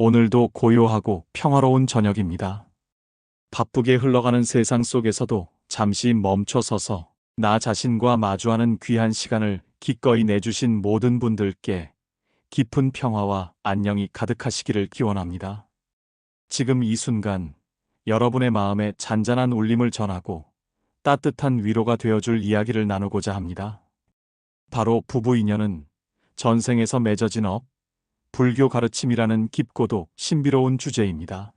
오늘도 고요하고 평화로운 저녁입니다. 바쁘게 흘러가는 세상 속에서도 잠시 멈춰 서서 나 자신과 마주하는 귀한 시간을 기꺼이 내주신 모든 분들께 깊은 평화와 안녕이 가득하시기를 기원합니다. 지금 이 순간 여러분의 마음에 잔잔한 울림을 전하고 따뜻한 위로가 되어줄 이야기를 나누고자 합니다. 바로 부부 인연은 전생에서 맺어진 업, 불교 가르침이라는 깊고도 신비로운 주제입니다.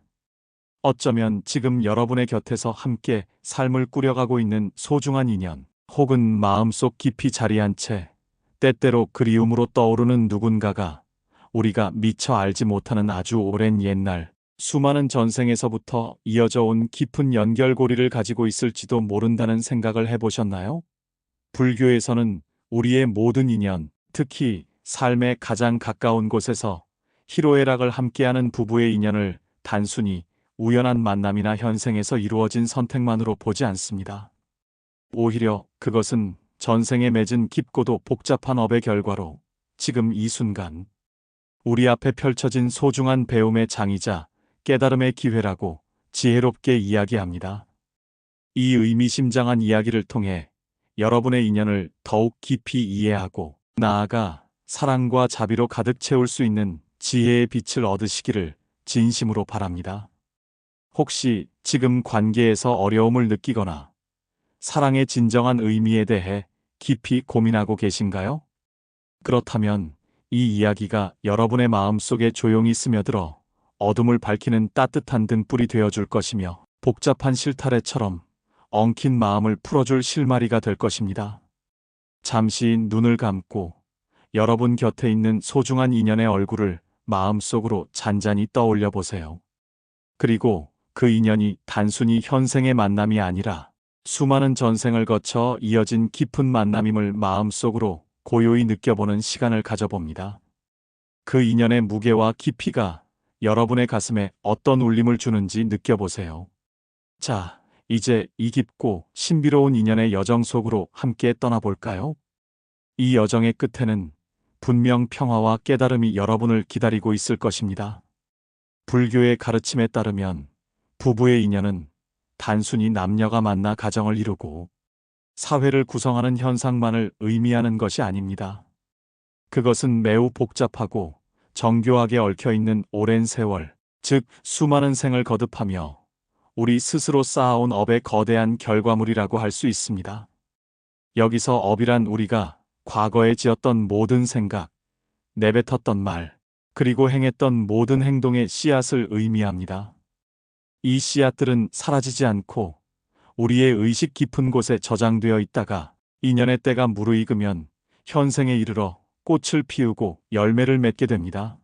어쩌면 지금 여러분의 곁에서 함께 삶을 꾸려가고 있는 소중한 인연, 혹은 마음속 깊이 자리한 채 때때로 그리움으로 떠오르는 누군가가 우리가 미처 알지 못하는 아주 오랜 옛날 수많은 전생에서부터 이어져 온 깊은 연결고리를 가지고 있을지도 모른다는 생각을 해보셨나요? 불교에서는 우리의 모든 인연, 특히 삶의 가장 가까운 곳에서 희로애락을 함께하는 부부의 인연을 단순히 우연한 만남이나 현생에서 이루어진 선택만으로 보지 않습니다. 오히려 그것은 전생에 맺은 깊고도 복잡한 업의 결과로 지금 이 순간 우리 앞에 펼쳐진 소중한 배움의 장이자 깨달음의 기회라고 지혜롭게 이야기합니다. 이 의미심장한 이야기를 통해 여러분의 인연을 더욱 깊이 이해하고 나아가 사랑과 자비로 가득 채울 수 있는 지혜의 빛을 얻으시기를 진심으로 바랍니다. 혹시 지금 관계에서 어려움을 느끼거나 사랑의 진정한 의미에 대해 깊이 고민하고 계신가요? 그렇다면 이 이야기가 여러분의 마음속에 조용히 스며들어 어둠을 밝히는 따뜻한 등불이 되어줄 것이며 복잡한 실타래처럼 엉킨 마음을 풀어줄 실마리가 될 것입니다. 잠시 눈을 감고 여러분 곁에 있는 소중한 인연의 얼굴을 마음속으로 잔잔히 떠올려 보세요. 그리고 그 인연이 단순히 현생의 만남이 아니라 수많은 전생을 거쳐 이어진 깊은 만남임을 마음속으로 고요히 느껴보는 시간을 가져봅니다. 그 인연의 무게와 깊이가 여러분의 가슴에 어떤 울림을 주는지 느껴보세요. 자, 이제 이 깊고 신비로운 인연의 여정 속으로 함께 떠나볼까요? 이 여정의 끝에는 분명 평화와 깨달음이 여러분을 기다리고 있을 것입니다. 불교의 가르침에 따르면 부부의 인연은 단순히 남녀가 만나 가정을 이루고 사회를 구성하는 현상만을 의미하는 것이 아닙니다. 그것은 매우 복잡하고 정교하게 얽혀 있는 오랜 세월, 즉 수많은 생을 거듭하며 우리 스스로 쌓아온 업의 거대한 결과물이라고 할 수 있습니다. 여기서 업이란 우리가 과거에 지었던 모든 생각, 내뱉었던 말, 그리고 행했던 모든 행동의 씨앗을 의미합니다. 이 씨앗들은 사라지지 않고 우리의 의식 깊은 곳에 저장되어 있다가 인연의 때가 무르익으면 현생에 이르러 꽃을 피우고 열매를 맺게 됩니다.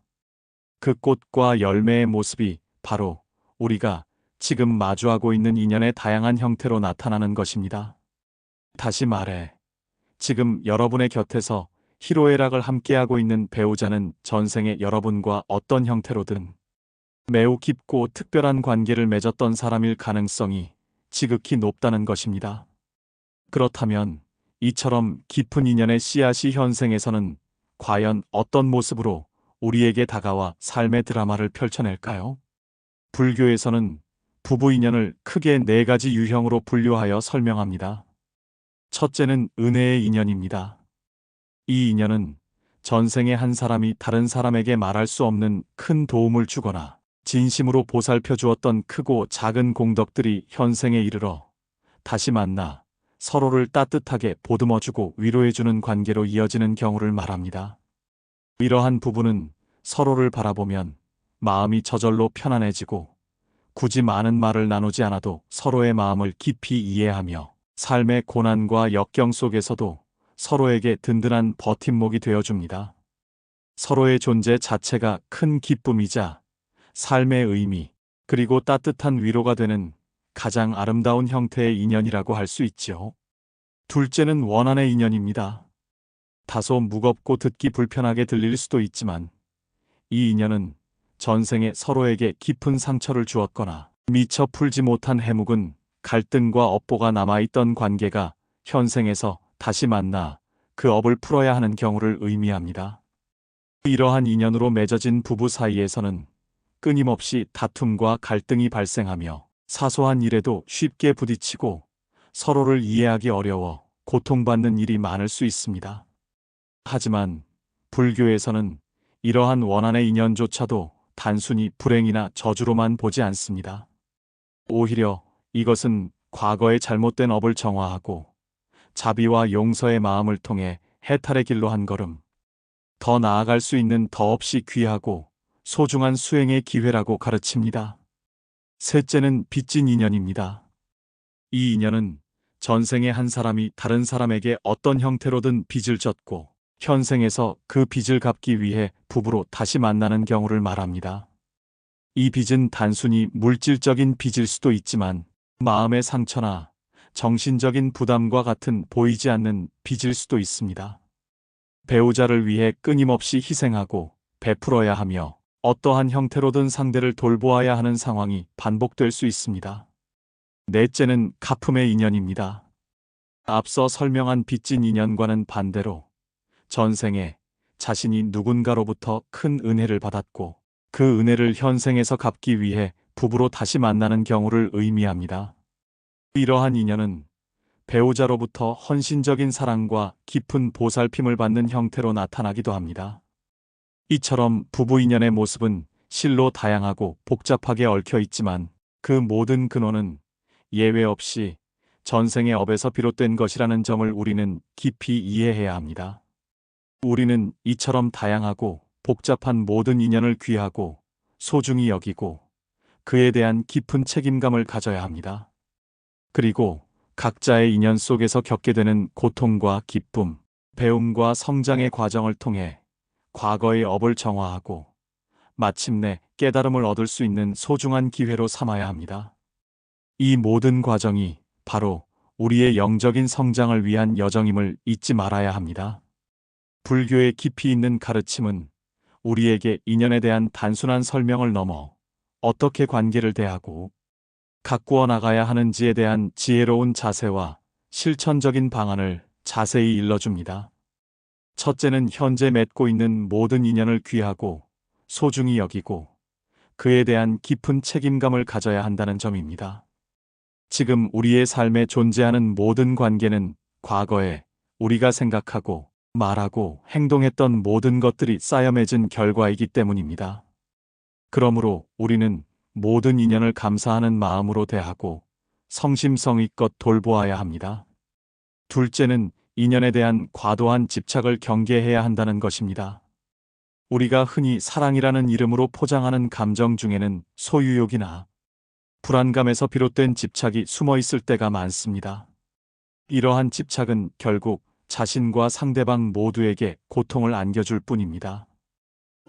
그 꽃과 열매의 모습이 바로 우리가 지금 마주하고 있는 인연의 다양한 형태로 나타나는 것입니다. 다시 말해, 지금 여러분의 곁에서 희로애락을 함께하고 있는 배우자는 전생의 여러분과 어떤 형태로든 매우 깊고 특별한 관계를 맺었던 사람일 가능성이 지극히 높다는 것입니다. 그렇다면 이처럼 깊은 인연의 씨앗이 현생에서는 과연 어떤 모습으로 우리에게 다가와 삶의 드라마를 펼쳐낼까요? 불교에서는 부부 인연을 크게 네 가지 유형으로 분류하여 설명합니다. 첫째는 은혜의 인연입니다. 이 인연은 전생에 한 사람이 다른 사람에게 말할 수 없는 큰 도움을 주거나 진심으로 보살펴 주었던 크고 작은 공덕들이 현생에 이르러 다시 만나 서로를 따뜻하게 보듬어주고 위로해주는 관계로 이어지는 경우를 말합니다. 이러한 부부는 서로를 바라보면 마음이 저절로 편안해지고 굳이 많은 말을 나누지 않아도 서로의 마음을 깊이 이해하며 삶의 고난과 역경 속에서도 서로에게 든든한 버팀목이 되어줍니다. 서로의 존재 자체가 큰 기쁨이자 삶의 의미, 그리고 따뜻한 위로가 되는 가장 아름다운 형태의 인연이라고 할 수 있지요. 둘째는 원한의 인연입니다. 다소 무겁고 듣기 불편하게 들릴 수도 있지만 이 인연은 전생에 서로에게 깊은 상처를 주었거나 미처 풀지 못한 해묵은 갈등과 업보가 남아있던 관계가 현생에서 다시 만나 그 업을 풀어야 하는 경우를 의미합니다. 이러한 인연으로 맺어진 부부 사이에서는 끊임없이 다툼과 갈등이 발생하며 사소한 일에도 쉽게 부딪히고 서로를 이해하기 어려워 고통받는 일이 많을 수 있습니다. 하지만 불교에서는 이러한 원한의 인연조차도 단순히 불행이나 저주로만 보지 않습니다. 오히려 이것은 과거의 잘못된 업을 정화하고 자비와 용서의 마음을 통해 해탈의 길로 한 걸음 더 나아갈 수 있는 더없이 귀하고 소중한 수행의 기회라고 가르칩니다. 셋째는 빚진 인연입니다. 이 인연은 전생에 한 사람이 다른 사람에게 어떤 형태로든 빚을 졌고 현생에서 그 빚을 갚기 위해 부부로 다시 만나는 경우를 말합니다. 이 빚은 단순히 물질적인 빚일 수도 있지만 마음의 상처나 정신적인 부담과 같은 보이지 않는 빚일 수도 있습니다. 배우자를 위해 끊임없이 희생하고 베풀어야 하며 어떠한 형태로든 상대를 돌보아야 하는 상황이 반복될 수 있습니다. 넷째는 가품의 인연입니다. 앞서 설명한 빚진 인연과는 반대로 전생에 자신이 누군가로부터 큰 은혜를 받았고 그 은혜를 현생에서 갚기 위해 부부로 다시 만나는 경우를 의미합니다. 이러한 인연은 배우자로부터 헌신적인 사랑과 깊은 보살핌을 받는 형태로 나타나기도 합니다. 이처럼 부부 인연의 모습은 실로 다양하고 복잡하게 얽혀 있지만 그 모든 근원은 예외 없이 전생의 업에서 비롯된 것이라는 점을 우리는 깊이 이해해야 합니다. 우리는 이처럼 다양하고 복잡한 모든 인연을 귀하고 소중히 여기고 그에 대한 깊은 책임감을 가져야 합니다. 그리고 각자의 인연 속에서 겪게 되는 고통과 기쁨, 배움과 성장의 과정을 통해 과거의 업을 정화하고 마침내 깨달음을 얻을 수 있는 소중한 기회로 삼아야 합니다. 이 모든 과정이 바로 우리의 영적인 성장을 위한 여정임을 잊지 말아야 합니다. 불교의 깊이 있는 가르침은 우리에게 인연에 대한 단순한 설명을 넘어 어떻게 관계를 대하고 가꾸어 나가야 하는지에 대한 지혜로운 자세와 실천적인 방안을 자세히 일러줍니다. 첫째는 현재 맺고 있는 모든 인연을 귀하고 소중히 여기고 그에 대한 깊은 책임감을 가져야 한다는 점입니다. 지금 우리의 삶에 존재하는 모든 관계는 과거에 우리가 생각하고 말하고 행동했던 모든 것들이 쌓여 맺은 결과이기 때문입니다. 그러므로 우리는 모든 인연을 감사하는 마음으로 대하고 성심성의껏 돌보아야 합니다. 둘째는 인연에 대한 과도한 집착을 경계해야 한다는 것입니다. 우리가 흔히 사랑이라는 이름으로 포장하는 감정 중에는 소유욕이나 불안감에서 비롯된 집착이 숨어 있을 때가 많습니다. 이러한 집착은 결국 자신과 상대방 모두에게 고통을 안겨줄 뿐입니다.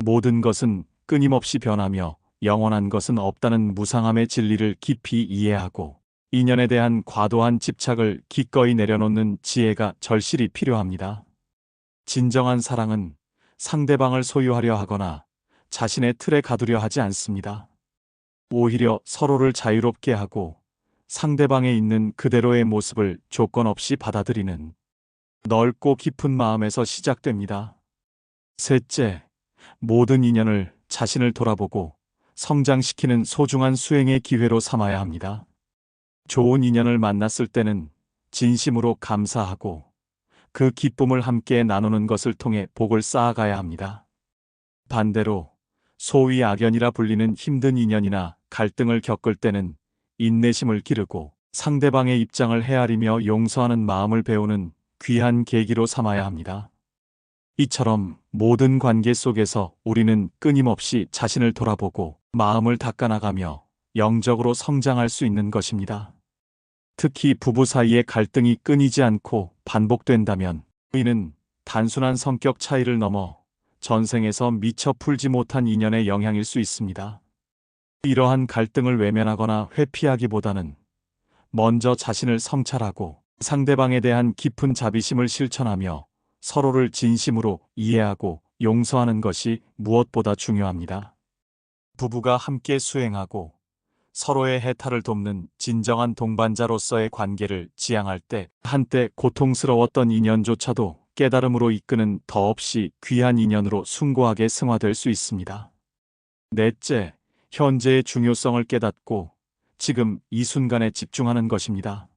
모든 것은 끊임없이 변하며 영원한 것은 없다는 무상함의 진리를 깊이 이해하고 인연에 대한 과도한 집착을 기꺼이 내려놓는 지혜가 절실히 필요합니다. 진정한 사랑은 상대방을 소유하려 하거나 자신의 틀에 가두려 하지 않습니다. 오히려 서로를 자유롭게 하고 상대방에 있는 그대로의 모습을 조건 없이 받아들이는 넓고 깊은 마음에서 시작됩니다. 셋째, 모든 인연을 자신을 돌아보고 성장시키는 소중한 수행의 기회로 삼아야 합니다. 좋은 인연을 만났을 때는 진심으로 감사하고 그 기쁨을 함께 나누는 것을 통해 복을 쌓아가야 합니다. 반대로 소위 악연이라 불리는 힘든 인연이나 갈등을 겪을 때는 인내심을 기르고 상대방의 입장을 헤아리며 용서하는 마음을 배우는 귀한 계기로 삼아야 합니다. 이처럼 모든 관계 속에서 우리는 끊임없이 자신을 돌아보고 마음을 닦아나가며 영적으로 성장할 수 있는 것입니다. 특히 부부 사이의 갈등이 끊이지 않고 반복된다면 이는 단순한 성격 차이를 넘어 전생에서 미처 풀지 못한 인연의 영향일 수 있습니다. 이러한 갈등을 외면하거나 회피하기보다는 먼저 자신을 성찰하고 상대방에 대한 깊은 자비심을 실천하며 서로를 진심으로 이해하고 용서하는 것이 무엇보다 중요합니다. 부부가 함께 수행하고 서로의 해탈을 돕는 진정한 동반자로서의 관계를 지향할 때 한때 고통스러웠던 인연조차도 깨달음으로 이끄는 더없이 귀한 인연으로 숭고하게 승화될 수 있습니다. 넷째, 현재의 중요성을 깨닫고 지금 이 순간에 집중하는 것입니다.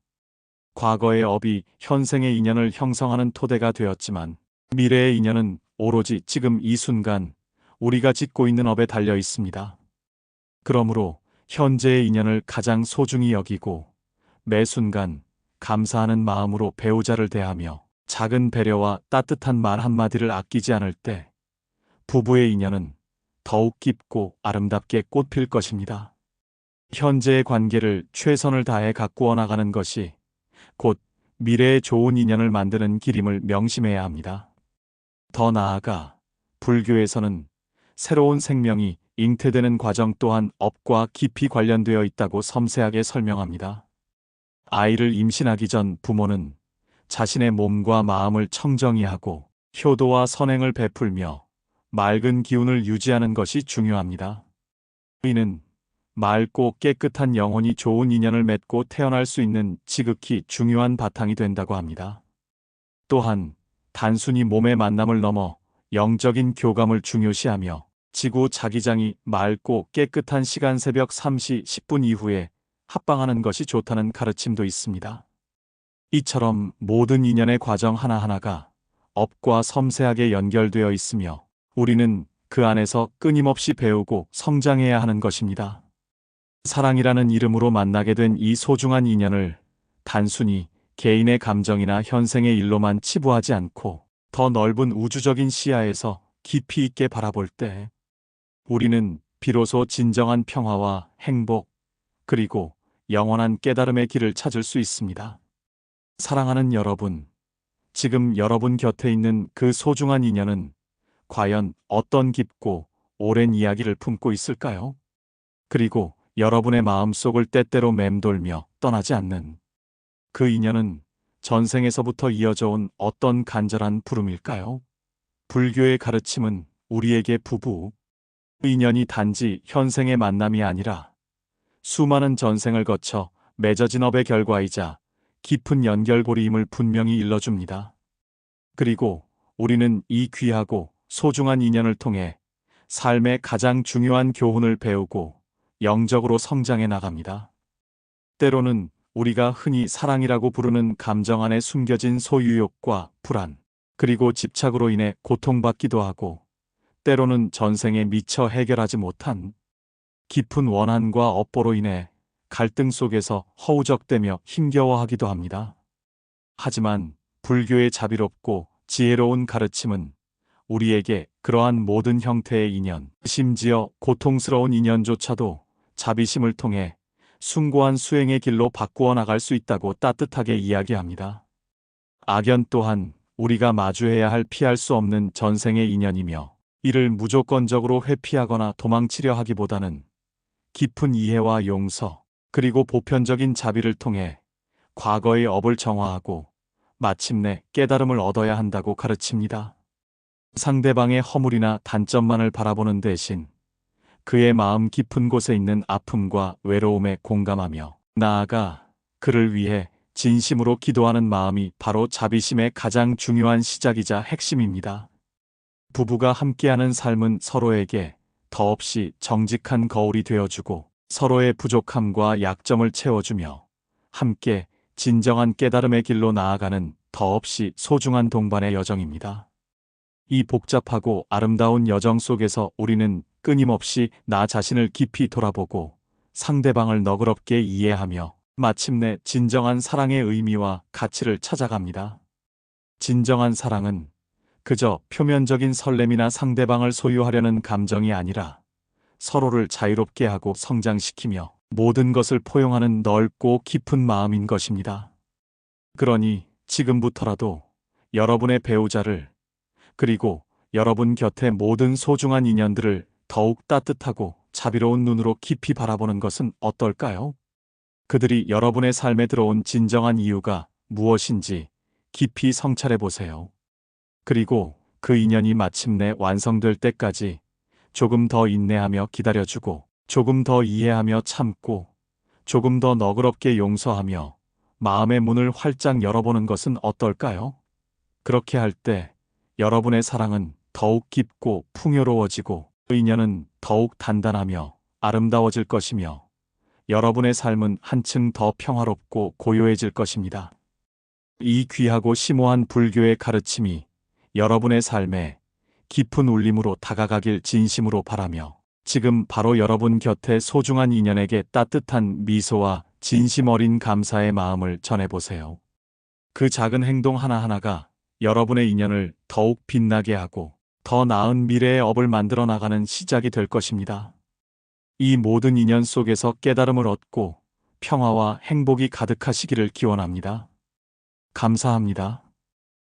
과거의 업이 현생의 인연을 형성하는 토대가 되었지만 미래의 인연은 오로지 지금 이 순간 우리가 짓고 있는 업에 달려 있습니다. 그러므로 현재의 인연을 가장 소중히 여기고 매 순간 감사하는 마음으로 배우자를 대하며 작은 배려와 따뜻한 말 한마디를 아끼지 않을 때 부부의 인연은 더욱 깊고 아름답게 꽃필 것입니다. 현재의 관계를 최선을 다해 가꾸어 나가는 것이 곧 미래의 좋은 인연을 만드는 길임을 명심해야 합니다. 더 나아가 불교에서는 새로운 생명이 잉태되는 과정 또한 업과 깊이 관련되어 있다고 섬세하게 설명합니다. 아이를 임신하기 전 부모는 자신의 몸과 마음을 청정히 하고 효도와 선행을 베풀며 맑은 기운을 유지하는 것이 중요합니다. 이는 맑고 깨끗한 영혼이 좋은 인연을 맺고 태어날 수 있는 지극히 중요한 바탕이 된다고 합니다. 또한 단순히 몸의 만남을 넘어 영적인 교감을 중요시하며 지구 자기장이 맑고 깨끗한 시간 새벽 3시 10분 이후에 합방하는 것이 좋다는 가르침도 있습니다. 이처럼 모든 인연의 과정 하나하나가 업과 섬세하게 연결되어 있으며 우리는 그 안에서 끊임없이 배우고 성장해야 하는 것입니다. 사랑이라는 이름으로 만나게 된 이 소중한 인연을 단순히 개인의 감정이나 현생의 일로만 치부하지 않고 더 넓은 우주적인 시야에서 깊이 있게 바라볼 때 우리는 비로소 진정한 평화와 행복 그리고 영원한 깨달음의 길을 찾을 수 있습니다. 사랑하는 여러분, 지금 여러분 곁에 있는 그 소중한 인연은 과연 어떤 깊고 오랜 이야기를 품고 있을까요? 그리고 여러분의 마음속을 때때로 맴돌며 떠나지 않는 그 인연은 전생에서부터 이어져 온 어떤 간절한 부름일까요? 불교의 가르침은 우리에게 부부, 인연이 단지 현생의 만남이 아니라 수많은 전생을 거쳐 맺어진 업의 결과이자 깊은 연결고리임을 분명히 일러줍니다. 그리고 우리는 이 귀하고 소중한 인연을 통해 삶의 가장 중요한 교훈을 배우고 영적으로 성장해 나갑니다. 때로는 우리가 흔히 사랑이라고 부르는 감정 안에 숨겨진 소유욕과 불안, 그리고 집착으로 인해 고통받기도 하고, 때로는 전생에 미처 해결하지 못한 깊은 원한과 업보로 인해 갈등 속에서 허우적대며 힘겨워하기도 합니다. 하지만 불교의 자비롭고 지혜로운 가르침은 우리에게 그러한 모든 형태의 인연, 심지어 고통스러운 인연조차도 자비심을 통해 숭고한 수행의 길로 바꾸어 나갈 수 있다고 따뜻하게 이야기합니다. 악연 또한 우리가 마주해야 할 피할 수 없는 전생의 인연이며 이를 무조건적으로 회피하거나 도망치려 하기보다는 깊은 이해와 용서 그리고 보편적인 자비를 통해 과거의 업을 정화하고 마침내 깨달음을 얻어야 한다고 가르칩니다. 상대방의 허물이나 단점만을 바라보는 대신 그의 마음 깊은 곳에 있는 아픔과 외로움에 공감하며 나아가 그를 위해 진심으로 기도하는 마음이 바로 자비심의 가장 중요한 시작이자 핵심입니다. 부부가 함께하는 삶은 서로에게 더없이 정직한 거울이 되어주고 서로의 부족함과 약점을 채워주며 함께 진정한 깨달음의 길로 나아가는 더없이 소중한 동반의 여정입니다. 이 복잡하고 아름다운 여정 속에서 우리는 끊임없이 나 자신을 깊이 돌아보고 상대방을 너그럽게 이해하며 마침내 진정한 사랑의 의미와 가치를 찾아갑니다. 진정한 사랑은 그저 표면적인 설렘이나 상대방을 소유하려는 감정이 아니라 서로를 자유롭게 하고 성장시키며 모든 것을 포용하는 넓고 깊은 마음인 것입니다. 그러니 지금부터라도 여러분의 배우자를 그리고 여러분 곁의 모든 소중한 인연들을 더욱 따뜻하고 자비로운 눈으로 깊이 바라보는 것은 어떨까요? 그들이 여러분의 삶에 들어온 진정한 이유가 무엇인지 깊이 성찰해 보세요. 그리고 그 인연이 마침내 완성될 때까지 조금 더 인내하며 기다려주고 조금 더 이해하며 참고 조금 더 너그럽게 용서하며 마음의 문을 활짝 열어보는 것은 어떨까요? 그렇게 할 때 여러분의 사랑은 더욱 깊고 풍요로워지고 의년은 더욱 단단하며 아름다워질 것이며 여러분의 삶은 한층 더 평화롭고 고요해질 것입니다. 이 귀하고 심오한 불교의 가르침이 여러분의 삶에 깊은 울림으로 다가가길 진심으로 바라며 지금 바로 여러분 곁에 소중한 인연에게 따뜻한 미소와 진심 어린 감사의 마음을 전해보세요. 그 작은 행동 하나하나가 여러분의 인연을 더욱 빛나게 하고 더 나은 미래의 업을 만들어 나가는 시작이 될 것입니다. 이 모든 인연 속에서 깨달음을 얻고 평화와 행복이 가득하시기를 기원합니다. 감사합니다.